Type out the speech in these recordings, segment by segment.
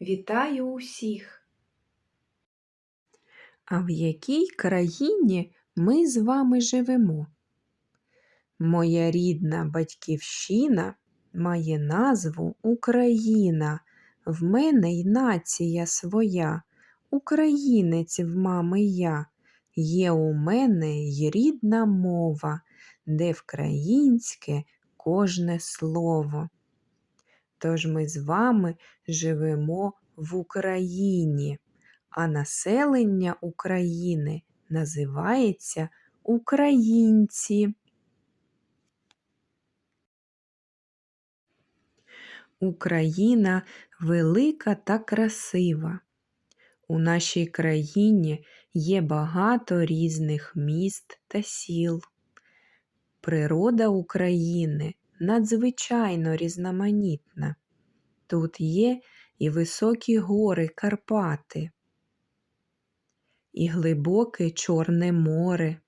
Вітаю усіх! А в якій країні ми з вами живемо? Моя рідна батьківщина має назву Україна. В мене й нація своя, українець в мами я. Є у мене й рідна мова, де вкраїнське кожне слово. Тож ми з вами живемо в Україні, а населення України називається українці. Україна велика та красива. У нашій країні є багато різних міст та сіл. Природа України надзвичайно різноманітна. Тут є і високі гори Карпати, і глибоке Чорне море,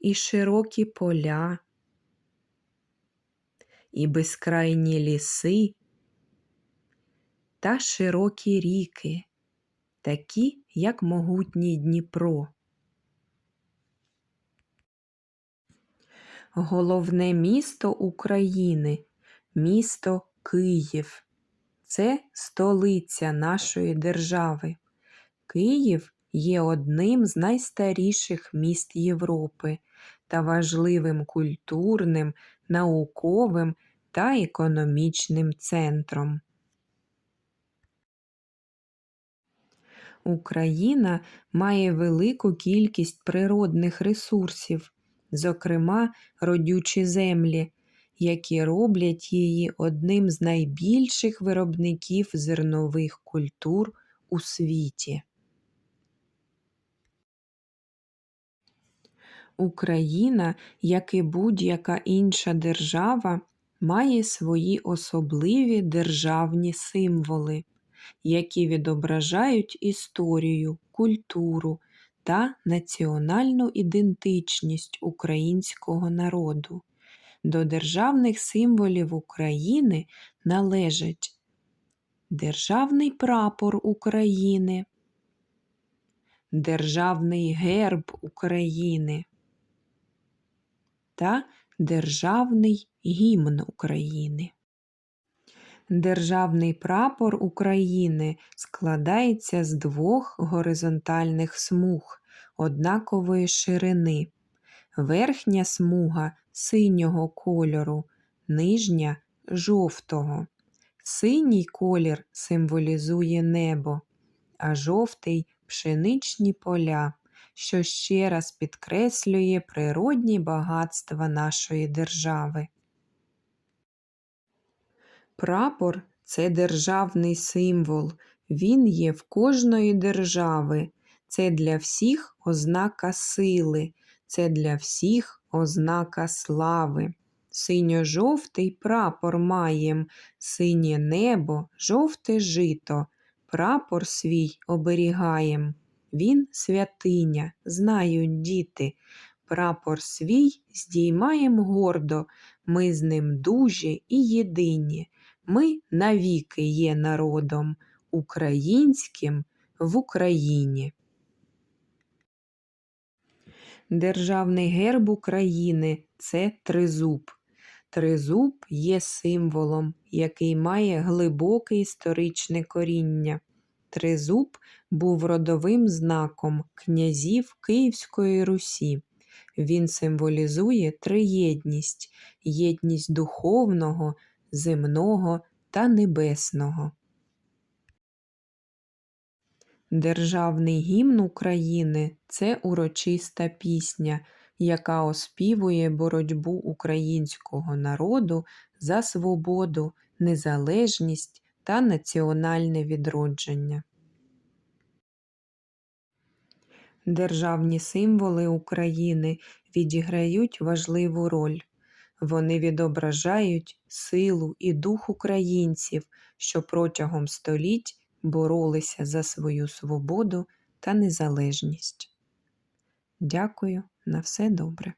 і широкі поля, і безкрайні ліси та широкі ріки, такі, як могутній Дніпро. Головне місто України місто Київ. Це столиця нашої держави. Київ є одним з найстаріших міст Європи та важливим культурним, науковим та економічним центром. Україна має велику кількість природних ресурсів, зокрема родючі землі, які роблять її одним з найбільших виробників зернових культур у світі. Україна, як і будь-яка інша держава, має свої особливі державні символи, які відображають історію, культуру та національну ідентичність українського народу. До державних символів України належать Державний прапор України, Державний герб України та Державний гімн України. Державний прапор України складається з двох горизонтальних смуг однакової ширини. Верхня смуга синього кольору, нижня жовтого. Синій колір символізує небо, а жовтий пшеничні поля, що ще раз підкреслює природні багатства нашої держави. Прапор це державний символ, він є в кожної держави. Це для всіх ознака сили, це для всіх ознака слави. Синьо-жовтий прапор маєм, синє небо, жовте жито, прапор свій оберігаєм. Він святиня, знають діти. Прапор свій здіймаєм гордо, ми з ним дужі і єдині. Ми навіки є народом, українським в Україні. Державний герб України це тризуб. Тризуб є символом, який має глибоке історичне коріння. Тризуб був родовим знаком князів Київської Русі. Він символізує триєдність, єдність духовного, земного та небесного. Державний гімн України це урочиста пісня, яка оспівує боротьбу українського народу за свободу, незалежність та національне відродження. Державні символи України відіграють важливу роль. Вони відображають силу і дух українців, що протягом століть боролися за свою свободу та незалежність. Дякую на все добре.